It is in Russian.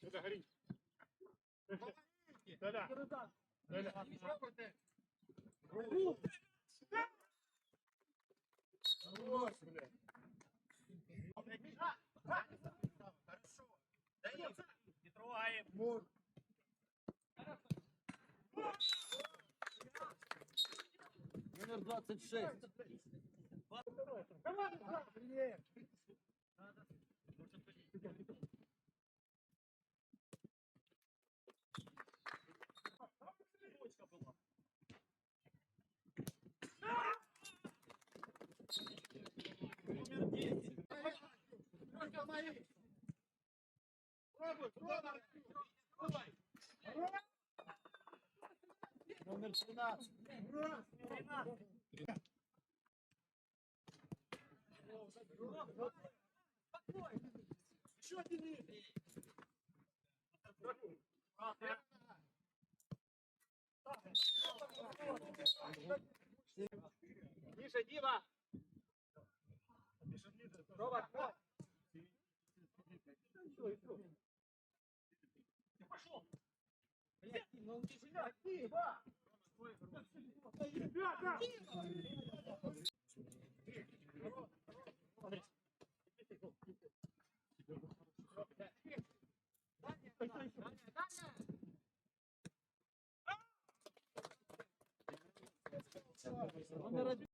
Сюда, горіть. Да-да. Да-да. Хорош, блядь. Не трогаем. Номер 26. Номер Номер 13. 13. Миша, Дима. Рома, хват. Номер